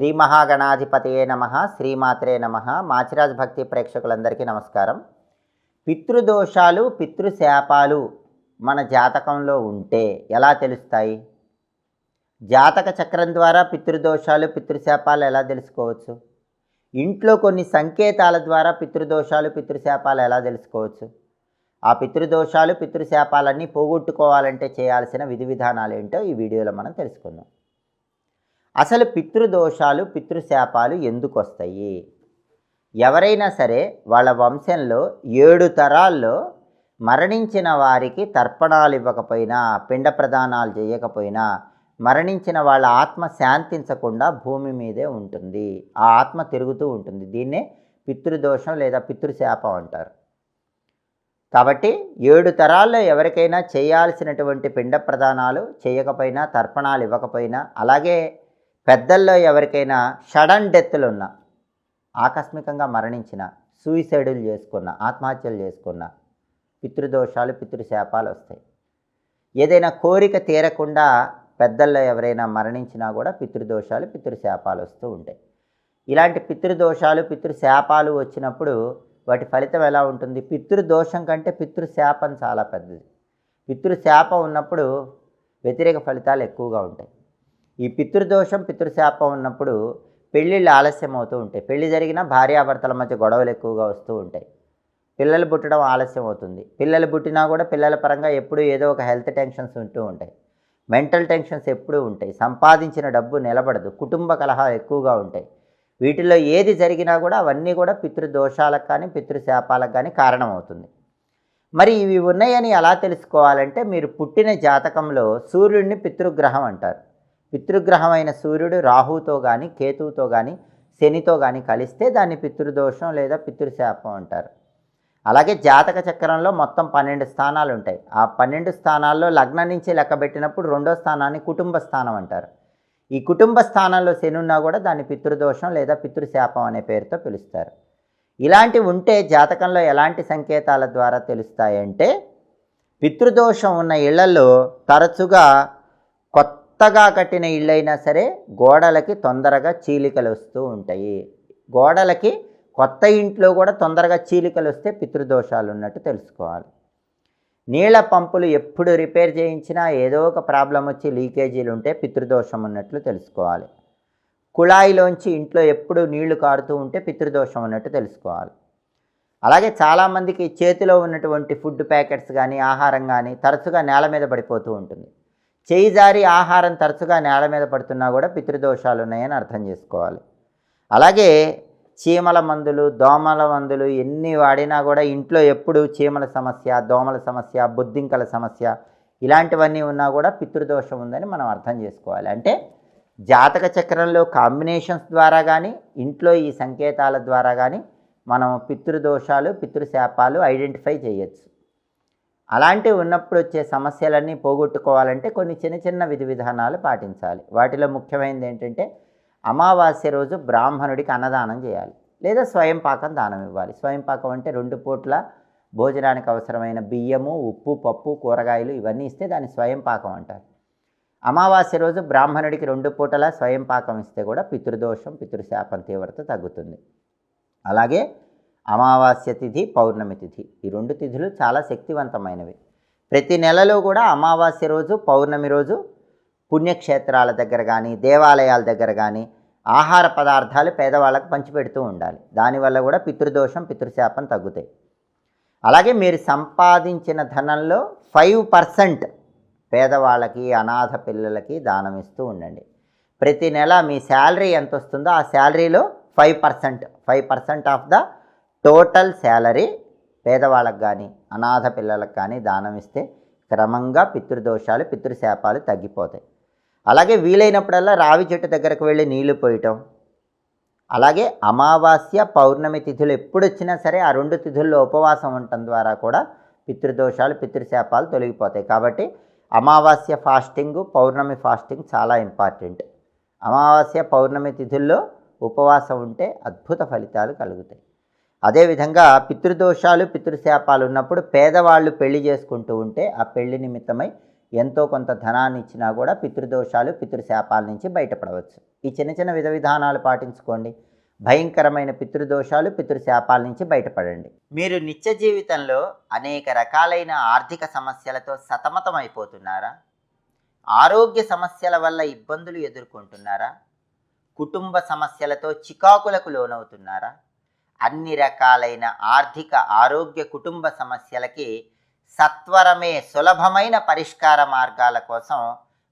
శ్రీ మహాగణాధిపతయే నమ శ్రీమాత్రే నమ. మాచిరాజ్ భక్తి ప్రేక్షకులందరికీ నమస్కారం. పితృదోషాలు పితృశాపాలు మన జాతకంలో ఉంటే ఎలా తెలుస్తాయి? జాతక చక్రం ద్వారా పితృదోషాలు పితృశాపాలు ఎలా తెలుసుకోవచ్చు? ఇంట్లో కొన్ని సంకేతాల ద్వారా పితృదోషాలు పితృశాపాలు ఎలా తెలుసుకోవచ్చు? ఆ పితృదోషాలు పితృశాపాలన్నీ పోగొట్టుకోవాలంటే చేయాల్సిన విధి విధానాలు ఏంటో ఈ వీడియోలో మనం తెలుసుకుందాం. అసలు పితృదోషాలు పితృశాపాలు ఎందుకు వస్తాయి ఎవరైనా సరే వాళ్ళ వంశంలో ఏడు తరాల్లో మరణించిన వారికి తర్పణాలు ఇవ్వకపోయినా పిండ ప్రదానాలు చేయకపోయినా మరణించిన వాళ్ళ ఆత్మ శాంతించకుండా భూమి మీదే ఉంటుంది. ఆ ఆత్మ తిరుగుతూ ఉంటుంది. దీన్నే పితృదోషం లేదా పితృశాపం అంటారు. కాబట్టి ఏడు తరాల్లో ఎవరికైనా చేయాల్సినటువంటి పిండ ప్రదానాలు చేయకపోయినా తర్పణాలు ఇవ్వకపోయినా అలాగే పెద్దల్లో ఎవరికైనా సడన్ డెత్లు ఉన్న ఆకస్మికంగా మరణించిన సూయిసైడులు చేసుకున్న ఆత్మహత్యలు చేసుకున్న పితృదోషాలు పితృశాపాలు వస్తాయి. ఏదైనా కోరిక తీరకుండా పెద్దల్లో ఎవరైనా మరణించినా కూడా పితృదోషాలు పితృశాపాలు వస్తూ ఉంటాయి. ఇలాంటి పితృదోషాలు పితృశాపాలు వచ్చినప్పుడు వాటి ఫలితం ఎలా ఉంటుంది? పితృదోషం కంటే పితృశాపం చాలా పెద్దది. పితృశాపం ఉన్నప్పుడు వ్యతిరేక ఫలితాలు ఎక్కువగా ఉంటాయి. ఈ పితృదోషం పితృశాపం ఉన్నప్పుడు పెళ్ళిళ్ళు ఆలస్యం అవుతూ ఉంటాయి. పెళ్ళి జరిగినా భార్యాభర్తల మధ్య గొడవలు ఎక్కువగా వస్తూ ఉంటాయి. పిల్లలు పుట్టడం ఆలస్యం అవుతుంది పిల్లలు పుట్టినా కూడా పిల్లల పరంగా ఎప్పుడూ ఏదో ఒక హెల్త్ టెన్షన్స్ ఉంటూ ఉంటాయి. మెంటల్ టెన్షన్స్ ఎప్పుడూ ఉంటాయి. సంపాదించిన డబ్బు నిలబడదు. కుటుంబ కలహాలు ఎక్కువగా ఉంటాయి. వీటిలో ఏది జరిగినా కూడా అవన్నీ కూడా పితృదోషాలకు కానీ పితృశాపాలకు కానీ కారణమవుతుంది. మరి ఇవి ఉన్నాయని ఎలా తెలుసుకోవాలంటే మీరు పుట్టిన జాతకంలో సూర్యుడిని పితృగ్రహం అంటారు. పితృగ్రహమైన సూర్యుడు రాహుతో కానీ కేతువుతో కానీ శనితో కానీ కలిస్తే దాన్ని పితృదోషం లేదా పితృశాపం అంటారు. అలాగే జాతక చక్రంలో మొత్తం పన్నెండు స్థానాలు ఉంటాయి. ఆ పన్నెండు స్థానాల్లో లగ్నం నుంచి లెక్క పెట్టినప్పుడు రెండో స్థానాన్ని కుటుంబ స్థానం అంటారు. ఈ కుటుంబ స్థానంలో శని ఉన్నా కూడా దాన్ని పితృదోషం లేదా పితృశాపం అనే పేరుతో పిలుస్తారు. ఇలాంటివి ఉంటే జాతకంలో ఎలాంటి సంకేతాల ద్వారా తెలుస్తాయంటే పితృదోషం ఉన్న ఇళ్ళలో తరచుగా కొత్తగా కట్టిన ఇళ్ళైనా సరే గోడలకి తొందరగా చీలికలు వస్తూ ఉంటాయి. గోడలకి కొత్త ఇంట్లో కూడా తొందరగా చీలికలు వస్తే పితృదోషాలు ఉన్నట్టు తెలుసుకోవాలి. నీళ్ళ పంపులు ఎప్పుడు రిపేర్ చేయించినా ఏదో ఒక ప్రాబ్లం వచ్చి లీకేజీలు ఉంటే పితృదోషం ఉన్నట్లు తెలుసుకోవాలి. కుళాయిలోంచి ఇంట్లో ఎప్పుడు నీళ్ళు కారుతూ ఉంటే పితృదోషం ఉన్నట్టు తెలుసుకోవాలి. అలాగే చాలామందికి చేతిలో ఉన్నటువంటి ఫుడ్ ప్యాకెట్స్ కానీ ఆహారం కానీ తరచుగా నేల మీద పడిపోతూ ఉంటుంది. చేయి జారి ఆహారం తరచుగా నేల మీద పడుతున్నా కూడా పితృదోషాలు ఉన్నాయని అర్థం చేసుకోవాలి. అలాగే చీమల మందులు దోమల మందులు ఎన్ని వాడినా కూడా ఇంట్లో ఎప్పుడు చీమల సమస్య దోమల సమస్య బొద్దింకల సమస్య ఇలాంటివన్నీ ఉన్నా కూడా పితృదోషం ఉందని మనం అర్థం చేసుకోవాలి. అంటే జాతక చక్రంలో కాంబినేషన్స్ ద్వారా కానీ ఇంట్లో ఈ సంకేతాల ద్వారా కానీ మనం పితృదోషాలు పితృశాపాలు ఐడెంటిఫై చేయొచ్చు. అలాంటివి ఉన్నప్పుడు వచ్చే సమస్యలన్నీ పోగొట్టుకోవాలంటే కొన్ని చిన్న చిన్న విధి విధానాలు పాటించాలి. వాటిలో ముఖ్యమైనది ఏంటంటే అమావాస్య రోజు బ్రాహ్మణుడికి అన్నదానం చేయాలి. లేదా స్వయం పాకం దానం ఇవ్వాలి. స్వయం పాకం అంటే రెండు పూట్ల భోజనానికి అవసరమైన బియ్యము ఉప్పు పప్పు కూరగాయలు ఇవన్నీ ఇస్తే దాన్ని స్వయం పాకం అంటారు. అమావాస్య రోజు బ్రాహ్మణుడికి రెండు పూటల స్వయం పాకం ఇస్తే కూడా పితృదోషం పితృశాపం తీవ్రత తగ్గుతుంది. అలాగే అమావాస్య తిథి పౌర్ణమి తిథి. ఈ రెండు తిథులు చాలా శక్తివంతమైనవి. ప్రతి నెలలో కూడా అమావాస్య రోజు పౌర్ణమి రోజు పుణ్యక్షేత్రాల దగ్గర కానీ దేవాలయాల దగ్గర కానీ ఆహార పదార్థాలు పేదవాళ్ళకు పంచిపెడుతూ ఉండాలి. దానివల్ల కూడా పితృదోషం పితృశాపం తగ్గుతాయి. అలాగే మీరు సంపాదించిన ధనంలో ఫైవ్ పర్సెంట్ పేదవాళ్ళకి అనాథ పిల్లలకి దానం ఇస్తూ ఉండండి. ప్రతి నెల మీ శాలరీ ఎంత వస్తుందో ఆ శాలరీలో five percent five percent of the total salary పేదవాళ్ళకి కానీ అనాథ పిల్లలకు కానీ దానం ఇస్తే క్రమంగా పితృదోషాలు పితృశాపాలు తగ్గిపోతాయి. అలాగే వీలైనప్పుడల్లా రావి చెట్టు దగ్గరకు వెళ్ళి నీళ్ళు పోయటం. అలాగే అమావాస్య పౌర్ణమి తిథులు ఎప్పుడు వచ్చినా సరే ఆ రెండు తిథుల్లో ఉపవాసం ఉండటం ద్వారా కూడా పితృదోషాలు పితృశాపాలు తొలగిపోతాయి. కాబట్టి అమావాస్య ఫాస్టింగ్ పౌర్ణమి ఫాస్టింగ్ చాలా ఇంపార్టెంట్. అమావాస్య పౌర్ణమి తిథుల్లో ఉపవాసం ఉంటే అద్భుత ఫలితాలు కలుగుతాయి. అదేవిధంగా పితృదోషాలు పితృశాపాలు ఉన్నప్పుడు పేదవాళ్ళు పెళ్ళి చేసుకుంటూ ఉంటే ఆ పెళ్ళి నిమిత్తమై ఎంతో కొంత ధనాన్ని ఇచ్చినా కూడా పితృదోషాలు పితృశాపాల నుంచి బయటపడవచ్చు. ఈ చిన్న చిన్న విధ విధానాలు పాటించుకోండి. భయంకరమైన పితృదోషాలు పితృశాపాల నుంచి బయటపడండి. మీరు నిత్య జీవితంలో అనేక రకాలైన ఆర్థిక సమస్యలతో సతమతం అయిపోతున్నారా ఆరోగ్య సమస్యల వల్ల ఇబ్బందులు ఎదుర్కొంటున్నారా? కుటుంబ సమస్యలతో చికాకులకు లోనవుతున్నారా? అన్ని రకాలైన ఆర్థిక ఆరోగ్య కుటుంబ సమస్యలకి సత్వరమే సులభమైన పరిష్కార మార్గాల కోసం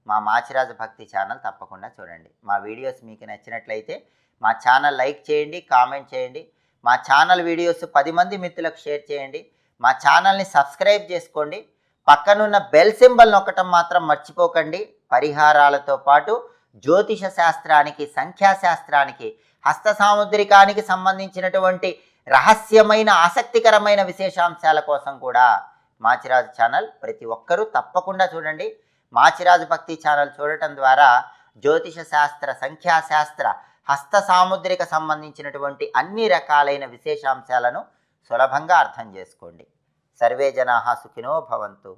మా మాచిరాజు భక్తి ఛానల్ తప్పకుండా చూడండి. మా వీడియోస్ మీకు నచ్చినట్లయితే మా ఛానల్ లైక్ చేయండి కామెంట్ చేయండి. మా ఛానల్ వీడియోస్ పది మంది మిత్రులకు షేర్ చేయండి. మా ఛానల్ని సబ్స్క్రైబ్ చేసుకోండి. పక్కనున్న బెల్ సింబల్ నొక్కటం మాత్రం మర్చిపోకండి. పరిహారాలతో పాటు జ్యోతిష శాస్త్రానికి సంఖ్యాశాస్త్రానికి హస్త సాముద్రికానికి సంబంధించినటువంటి రహస్యమైన ఆసక్తికరమైన విశేషాంశాల కోసం కూడా మాచిరాజు ఛానల్ ప్రతి ఒక్కరూ తప్పకుండా చూడండి. మాచిరాజు భక్తి ఛానల్ చూడటం ద్వారా జ్యోతిష శాస్త్ర సంఖ్యాశాస్త్ర హస్త సాముద్రిక సంబంధించినటువంటి అన్ని రకాలైన విశేషాంశాలను సులభంగా అర్థం చేసుకోండి. సర్వే జనా సుఖినో భవంతు.